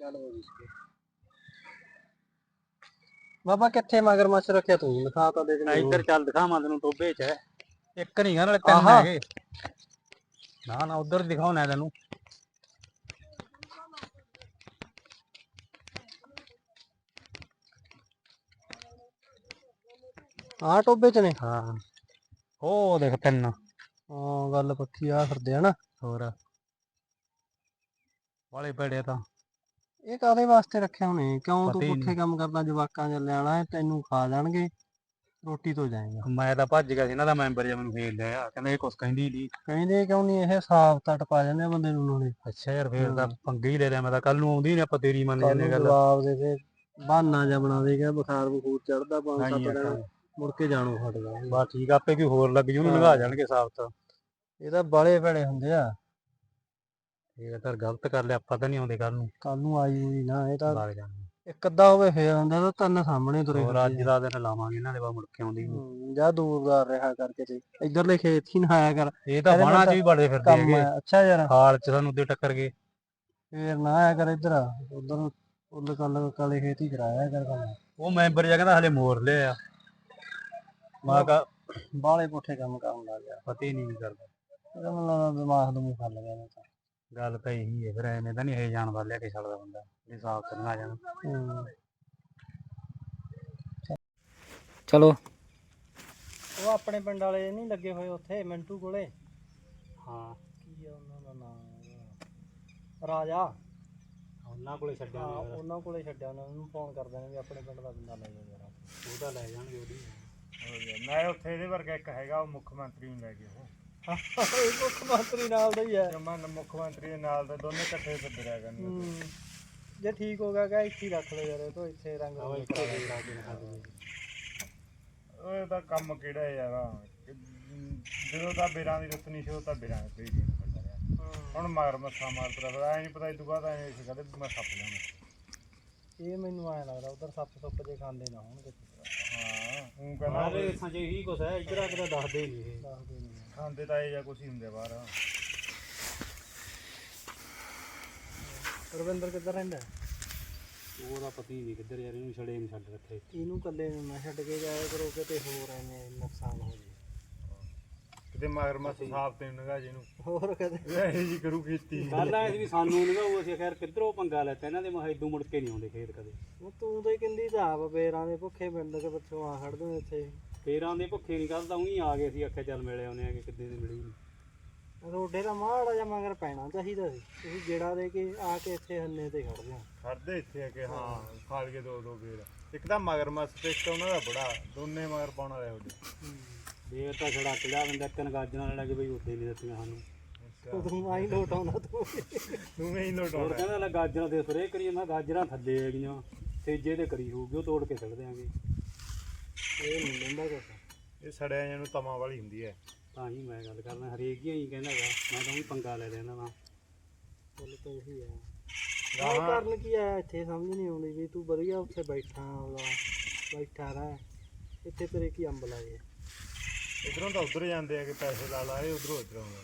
ਚਲੋ ਜੀ ਬਾਬਾ ਕਿੱਥੇ ਮਗਰਮੱਛ ਰੱਖਿਆ ਤੂੰ? ਦਿਖਾ ਤਾਂ ਦੇਖ ਮੈਨੂੰ। ਇੱਧਰ ਚੱਲ ਦਿਖਾਵਾਂ ਤੈਨੂੰ ਟੋਬੇ 'ਚ। ਹੈ ਇੱਕ ਨਹੀਂ ਗਾ ਨਾਲੇ ਤਿੰਨ ਆਹਾ। ਹੈਗੇ। ਨਾ ਨਾ ਉਧਰ ਦਿਖਾਉਣਾ ਤੈਨੂੰ। ਆਹ ਟੋਬੇ ਚ ਨੇ? ਹਾਂ। ਉਹ ਦੇਖ ਤਿੰਨ। ਹਾਂ ਗੱਲ ਪੱਕੀ ਆ ਫਿਰਦੇ ਆ ਨਾ। ਹੋਰ। ਵਾਲੇ ਪੜੇ ਤਾਂ। ਇਹ ਕਾਦੇ ਵਾਸਤੇ ਰੱਖਿਆ ਉਹਨੇ ਕਿਉਂ ਤੂੰ ਹੀ ਪੁੱਠੇ ਕੰਮ ਕਰਦਾ ਜਵਾਕਾਂ ਚ ਲੈਣਾ ਤੈਨੂੰ ਖਾ ਜਾਣਗੇ ਰੋਟੀ ਤੋਂ ਜਾਏਗਾ। ਮੈਂ ਤਾਂ ਭੱਜ ਗਿਆ ਸੀ ਇਹਨਾਂ ਦਾ ਮੈਂਬਰ ਜਿਹਾ ਮੈਨੂੰ ਫੇਰ ਲਿਆ ਕਹਿੰਦਾ ਇਹ ਕੁਛ ਕਹਿੰਦੀ ਨਹੀਂ ਕਹਿੰਦੇ ਕਿਉਂ ਨਹੀਂ ਇਹ ਸਾਫ਼ ਤਟ ਪਾ ਜਾਂਦੇ ਆ ਬੰਦੇ ਨੂੰ ਉਹਨਾਂ ਨੇ ਅੱਛਾ ਯਾਰ ਫੇਰ ਤਾਂ ਪੰਗੇ ਹੀ ਲੈ ਲਿਆ ਮੈਂ ਤਾਂ ਕੱਲ ਨੂੰ ਆਉਂਦੀ ਨਹੀਂ ਆਪਾਂ ਤੇਰੀ ਮੰਨ ਜਾਂਦੇ ਗੱਲ। ਜਵਾਬ ਦੇ ਦੇ ਬਹਾਨਾ ਜਿਹਾ ਬਣਾ ਦੇਗਾ ਬੁਖਾਰ ਬਖੂਰ ਚੜਦਾ ਪੰਜ ਸੱਤ ਜੀ, ਦਿਨ ਮੁੜ ਕੇ ਜਾਣੂ ਹਟਦਾ ਬਸ ਠੀਕ ਆ, ਆਪੇ ਕੋਈ ਹੋਰ ਲੱਗ ਜੂ ਉਹਨੂੰ ਲਗਾ ਜਾਣਗੇ ਸਾਫ਼ ਤਾਂ। ਇਹ ਤਾਂ ਬਾਲੇ ਭੈੜੇ ਹੁੰਦੇ ਆ। ਇਹ ਤਾਂ ਗਲਤ ਕਰ ਲਿਆ ਆਪਾਂ ਤਾਂ ਨਹੀਂ ਆਉਂਦੇ ਕੱਲ ਨੂੰ। ਕੱਲ ਨੂੰ ਆਈ ਹੋਈ ਨਾ ਇਹ ਤਾਂ ਲੱਗ ਜਾਣਗੇ ਇੱਕ ਅੱਧਾ ਹੋਵੇ ਫੇਰ ਹੁੰਦਾ ਤਾਂ ਤਿੰਨ ਸਾਹਮਣੇ ਤੁਰੇ ਹੋਰ ਅੱਜ ਦਾ ਦਿਨ ਲਾਵਾਂਗੇ ਇਹਨਾਂ ਦੇ ਬਾ ਮੁੜ ਕੇ ਆਉਂਦੀ ਨੀ। ਹੂੰ, ਜਾ ਦੂਰਦਾਰ ਰਿਹਾ ਕਰਕੇ ਤੇ ਇਧਰਲੇ ਖੇਤ ਹੀ ਨਾ ਆਇਆ ਕਰ। ਇਹ ਤਾਂ ਇਹਦੇ ਨਾਲ ਚ ਵੀ ਬੜੇ ਫਿਰਦੇ ਕੰਮ ਹੈਗੇ। ਆ। ਅੱਛਾ ਯਾਰ। ਹਾਲ ਚ ਸਾਨੂੰ ਉੱਤੇ ਟੱਕਰ ਗਏ। ਫੇਰ ਨਾ ਆਇਆ ਕਰ ਇਧਰ। ਉਧਰ ਉਧਰ ਕੱਲ ਕਾਲੇ ਖੇਤ ਹੀ ਕਰਾਇਆ ਕਰ ਕੰਮ। ਉਹ ਮੈਂਬਰ ਜਿਹਾ ਕਹਿੰਦਾ ਹਲੇ ਮੋਰ ਲਿਆ ਮੈਂ ਕਹਾ ਬਾਲੇ ਪੁੱਠੇ ਕੰਮ ਕਰਨ ਲੱਗ ਗਿਆ। ਪਤਾ ਹੀ ਨਹੀਂ ਕਰਦਾ। ਇਹਦਾ ਮੈਨੂੰ ਲੱਗਦਾ ਦਿਮਾਗ ਨੂੰ ਖਾ ਲਿਆ ਇਹਨੇ ਤਾਂ। ਗੱਲ ਤਾਂ ਇਹੀ ਹੈ ਫਿਰ ਐਵੇਂ ਤਾਂ ਨਹੀਂ ਇਹ ਜਾਨਵਰ ਲਿਆ ਕੇ ਛੱਡਦਾ ਬੰਦਾ ਇਹ ਸਾਫ਼ ਤਾਂ ਨਾ ਆ ਜਾਣ। ਚਲੋ। ਉਹ ਆਪਣੇ ਪਿੰਡ ਵਾਲੇ ਨਹੀਂ ਲੱਗੇ ਹੋਏ ਉੱਥੇ ਮਿੰਟੂ ਕੋਲੇ। ਹਾਂ। ਕੀ ਆ ਉਹਨਾਂ ਦਾ ਨਾਮ ਰਾਜਾ। ਉਹਨਾਂ ਕੋਲੇ ਛੱਡਿਆ ਹਾਂ ਨੀ ਯਾਰ। ਉਹਨਾਂ ਕੋਲੇ ਛੱਡਿਆ ਉਹਨਾਂ ਨੂੰ ਫੋਨ ਕਰ ਦੇਣਾ ਵੀ ਆਪਣੇ ਪਿੰਡ ਦਾ ਬੰਦਾ ਲੈ ਉਹ ਤਾਂ ਲੈ ਜਾਣਗੇ ਉਹਦੀ। ਮੈਂ ਉੱਥੇ ਇਹਦੇ ਵਰਗਾ ਇੱਕ ਹੈਗਾ ਉਹ ਮੁੱਖ ਮੰਤਰੀ ਨੂੰ ਲੈ ਗਿਆ ਉਹ ਮੁੱਖ ਮੰਤਰੀ ਨਾਲ ਦਾ ਹੀ ਹੈ। ਜਮਾ ਮੁੱਖ ਮੰਤਰੀ ਦੇ ਨਾਲ ਦੇ ਦੋਨੇ ਇਕੱਠੇ ਫਿਰਦੇ ਰਿਹਾ ਕਰਨਗੇ ਹੂੰ। ਜੇ ਠੀਕ ਹੋ ਗਿਆ ਇੱਥੇ ਹੀ ਰੱਖ ਲੈ ਯਾਰ ਇਹ ਤੋਂ ਇੱਥੇ ਰੰਗ ਰੰਗ ਕਰਾ ਲੈ ਉਹ ਤਾਂ ਕੰਮ ਕਿਹੜਾ ਯਾਰ। ਕਿ ਜਦੋਂ ਤਾਂ ਬੇਰਾਂ ਦੀ ਰੁੱਤ ਨਹੀਂ ਸੀ ਉਹ ਤਾਂ ਬੇਰਾਂ ਤੇ ਹੀ ਗੇਮ ਕਰਦਾ ਰਿਹਾ ਹੁਣ ਮਗਰ ਮੱਥਾ ਮਾਰਦਾ ਰਿਹਾ ਐ ਨਹੀਂ ਪਤਾ ਇਹ ਤੋਂ ਬਾਅਦ ਐ ਵੀ ਮੈਂ ਸੱਪ ਲਿਆਵਾਂ ਇਹ ਮੈਨੂੰ ਐ ਲੱਗਦਾ ਉਧਰ ਸੱਪ ਸੁੱਪ ਜੇ ਖਾਂਦੇ ਨਾ ਹੋਣਗੇ ਹਾਂ ਉਹ ਹਾਂ ਕਹਿੰਦਾ ਰੇਸਾਂ ਚ ਇਹੀ ਕੁਛ ਹੈ ਇੱਧਰ ਆ ਕੇ ਦੱਸਦੇ ਹੀ ਨਹੀਂ ਇਹ। ਦੱਸਦੇ ਨਹੀਂ। ਖਾਂਦੇ ਤਾਂ ਇਹ ਜਾਂ ਕੁਛ ਹੀ ਹੁੰਦੇ ਬਾਹਰ। ਰਵਿੰਦਰ ਕਿੱਧਰ ਰਹਿੰਦਾ? ਉਹਦਾ ਪਤੀ ਨਹੀਂ ਕਿੱਧਰ ਯਾਰ ਇਹਨੂੰ ਛੜੇ ਨਹੀਂ ਛੱਡ ਰੱਖੇ। ਇਹਨੂੰ ਇਕੱਲੇ ਨੂੰ ਨਾ ਛੱਡ ਕੇ ਜਾਇਆ ਕਰੋ ਕਿਤੇ ਹੋਰ ਐਵੇਂ ਨੁਕਸਾਨ ਹੋ ਜੇ। ਕਿਤੇ ਮਗਰ ਮੱਥ ਸਾਫ਼ ਤੇ ਨਗਾ ਜਿਹਨੂੰ। ਹੋਰ ਕਦੇ? ਇਹ ਜੀ ਕਰੂ ਕੀਤੀ ਕੱਲ ਆਏ ਸੀ ਵੀ ਸਾਨੂੰ ਨਹੀਂ ਉਹ ਅਸੀਂ ਖੈਰ ਕਿੱਧਰੋਂ ਪੰਗਾ ਲੈਤਾ ਇਹਨਾਂ ਦੇ ਮਹਾ ਇਦੋਂ ਮੁੜ ਕੇ ਨਹੀਂ ਆਉਂਦੇ ਖੇਤ ਕਦੇ। ਉਹ ਤੂੰ ਤੇ ਕਹਿੰਦੀ ਤਾਂ ਆਪ ਬੇਰਾਂ ਦੇ ਭੁੱਖੇ ਪਿੰਡ ਕੇ ਪਿੱਛੋਂ ਆ ਖੜਦੇ ਇੱਥੇ। ਫੇਰਾਂ ਦੇ ਭੁੱਖੇ ਨਹੀਂ ਕੱਲ ਤਾਂ ਉਹੀ ਆ ਗਏ ਸੀ ਆਖਿਆ ਚੱਲ ਮਿਲੇ ਆਉਨੇ ਆ ਕਿ ਕਿੱਦੇ ਦੀ ਮਿਲੀ ਨੀ। ਰੋਡੇ ਦਾ ਮਾੜਾ ਜਿਹਾ ਮਗਰ ਪੈਣਾ ਚਾਹੀਦਾ ਸੀ। ਤੁਸੀਂ ਗੇੜਾ ਦੇ ਕੇ ਆ ਕੇ ਇੱਥੇ ਹੰਨੇ ਤੇ ਖੜ ਜਾ ਖੜਦੇ ਇੱਥੇ ਆ ਕਿ ਹਾਂ ਖਾ ਲਈਏ ਦੋ ਦੋ ਫੇਰ। ਇੱਕ ਤਾਂ ਮਗਰ ਮੱਥ ਤੇ ਇੱਕ ਉਹਨਾਂ ਦਾ ਬੜਾ ਦੋਨੇ ਮਗਰ ਪਾਉਣ ਵਾਲੇ ਉਹਦੇ ਫੇਰ ਤਾਂ ਛੜਾ ਕੇ ਲਿਆ ਬੰਦਾ ਤਿੰਨ ਗਾਜਰਾਂ ਲੈ ਕੇ ਬਈ ਉੱਤੇ ਨਹੀਂ ਦਿੱਤੀਆਂ ਸਾਨੂੰ। ਤੂੰ ਆਈ ਲੋਟ ਆਉਂਦਾ ਤੂੰ। ਤੂੰ ਵੀ ਹੋਰ ਲੋਟਾਉਣਾ ਕਹਿੰਦਾ ਲੈ ਗਾਜਰਾਂ ਤੇ ਸਪਰੇਅ ਕਰੀਏ ਮੈਂ ਕਿਹਾ ਗਾਜਰਾਂ ਥੱਲੇ ਹੈਗੀਆਂ ਤੇਜੇ ਤੇ ਕਰੀ ਹੋਊਗੀ ਉਹ ਤੋੜ ਕੇ ਛੱਡ ਦਿਆਂਗੇ। ਇਹ ਨਹੀਂ ਲੈਂਦਾ ਕੁਛ ਇਹ ਸੜਿਆ ਜਿਹਨੂੰ ਤਮਾ ਵਾਲੀ ਹੁੰਦੀ ਹੈ। ਤਾਂ ਹੀ ਮੈਂ ਗੱਲ ਕਰਨਾ ਹਰੇਕ ਹੀ ਹੀ ਕਹਿੰਦਾ ਗਾ ਮੈਂ ਤਾਂ ਵੀ ਪੰਗਾ ਲੈ ਲੈਣਾ ਵਾ। ਚੱਲ ਤਾਂ ਇਹੀ ਆ। ਆਹ ਕਰਨ ਕੀ ਆਇਆ ਇੱਥੇ ਸਮਝ ਨਹੀਂ ਆਉਂਦੀ ਵੀ ਤੂੰ ਵਧੀਆ ਉੱਥੇ ਬੈਠਾ ਉਹਦਾ ਬੈਠਾ ਰਹਿ। ਇੱਥੇ ਤੇਰੇ ਕੀ ਅੰਬ ਲਾਏ? ਇਧਰੋਂ ਤਾਂ ਉਧਰ ਜਾਂਦੇ ਆ ਕਿ ਪੈਸੇ ਲਾ ਲਾ ਇਹ ਉਧਰੋਂ ਇਧਰ ਆਉਂਦਾ।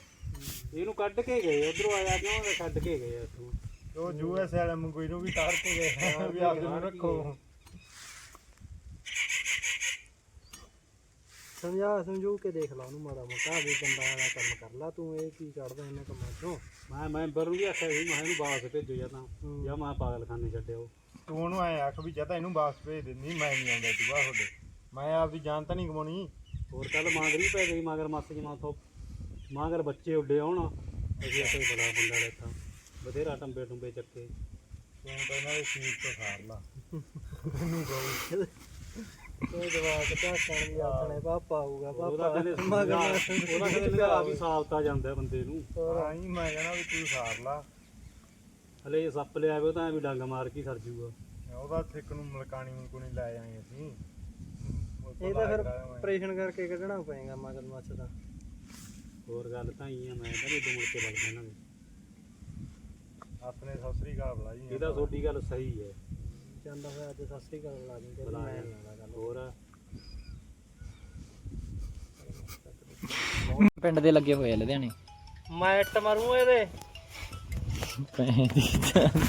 ਇਹਨੂੰ ਕੱਢ ਕੇ ਗਏ ਉਧਰੋਂ ਆਇਆ ਕਿਉਂ ਤੇ ਛੱਡ ਕੇ ਗਏ ਉੱਥੋਂ ਉਹ ਯੂਐਸ ਵਾਲੇ ਮੰਗੂ ਇਹਨੂੰ ਵੀ ਤਾਰ ਕੇ ਗਏ ਵੀ ਆਪ ਨੂੰ ਰੱਖੋ। ਸਮਝਾ ਸਮਝੂ ਕੇ ਦੇਖ ਲਾ ਉਹਨੂੰ ਮਾੜਾ ਮੋਟਾ ਵੀ ਬੰਦਾ ਵਾਲਾ ਕੰਮ ਕਰ ਲਾ ਤੂੰ ਇਹ ਕੀ ਕੱਢਦਾ ਇਹਨਾਂ ਕੰਮਾਂ ਚੋਂ? ਮੈਂ ਮੈਂਬਰ ਨੂੰ ਵੀ ਆਖਿਆ ਸੀ ਮੈਂ ਇਹਨੂੰ ਬਾਸ ਭੇਜੋ ਜਾਂ ਤਾਂ। ਜਾਂ ਮੈਂ ਪਾਗਲਖਾਨੇ ਛੱਡਿਓ ਤੂੰ ਉਹਨੂੰ ਐ ਆਖ ਵੀ ਜਾਂ ਤਾਂ ਇਹਨੂੰ ਵਾਪਸ ਭੇਜ ਦਿੰਦੀ ਮੈਂ ਨਹੀਂ ਆਉਂਦਾ ਤੂੰ ਬਾਹਰ ਤੁਹਾਡੇ। ਮੈਂ ਆਪਦੀ ਜਾਨ ਤਾਂ ਨਹੀਂ ਕਮਾਉਣੀ ਹੋਰ ਕੱਲ ਮਾਂਗਰੀ ਪੈ ਗਈ ਮਗਰ ਮੱਸ ਜਮਾ ਤੋਂ ਮਾਂਗਰ ਬੱਚੇ ਉੱਡੇ ਆਉਣ ਅਸੀਂ ਇੱਥੇ ਬੜਾ ਬੰਦਾ ਲੈਤਾ ਬਥੇਰਾ ਟੰਬੇ ਟੁੰਬੇ ਚੱਕੇ। ਤੂੰ ਤਾਂ ਇਹਨਾਂ ਦੇ ਸੀਟ ਤੋਂ ਸਾਰ ਲਾ। ਇਹਨੂੰ ਕਹੋ ਉਹ ਜਵਾਕ ਝਾਕਣ ਦੀ ਆਖਣੇ ਪਾਪਾ ਆਊਗਾ ਉਹਦਾ ਪਾਪਾ ਕਹਿੰਦੇ ਮਗਰ ਉਹਦਾ ਕਹਿੰਦੇ ਨਿਗਾਹ ਵੀ ਸਾਫਤਾ ਜਾਂਦਾ ਬੰਦੇ ਨੂੰ। ਹਾਂ ਹੀ ਮੈਂ ਕਹਿੰਦਾ ਵੀ ਤੂੰ ਸਾਰ ਲਾ। ਹਲੇ ਜੇ ਸੱਪ ਲਿਆ ਹੋਵੇ ਤਾਂ ਐ ਵੀ ਡੰਗ ਮਾਰ ਕੇ ਹੀ ਸਰ ਜੂਗਾ। ਉਹਦਾ ਥਿੱਕ ਨੂੰ ਮਲਕਾਣੀ ਨੂੰ ਨਹੀਂ ਲੈ ਆਏ ਅਸੀਂ। ਉਹ ਤੋਂ ਇਹ ਤਾਂ ਫਿਰ। ਆਪਰੇਸ਼ਨ ਕਰਕੇ ਕੱਢਣਾ ਪਏਗਾ ਮਗਰ ਮੱਛ ਦਾ। ਹੋਰ ਗੱਲ ਤਾਂ ਹੀ ਆ ਮੈਂ ਮੁੜ ਕੇ ਵਗ ਆਪਣੇ ਸਤਿ ਸ੍ਰੀ ਅਕਾਲ ਬੁਲਾ ਜੀ ਇਹ ਤਾਂ ਤੁਹਾਡੀ ਗੱਲ ਸਹੀ ਹੈ। ਜਾਂਦਾ ਹੋਇਆ ਅੱਜ ਸਤਿ ਸ੍ਰੀ ਅਕਾਲ ਬੁਲਾ ਆਉਂਦਾ ਗੱਲ। ਹੋਰ? ਪਿੰਡ ਦੇ ਲੱਗੇ ਹੋਏ ਆ ਲੁਧਿਆਣੇ। ਮੈਂ ਇੱਟ ਮਾਰੂ ਇਹਦੇ। ਭੈਣ ਦੀ ਜਾਨ।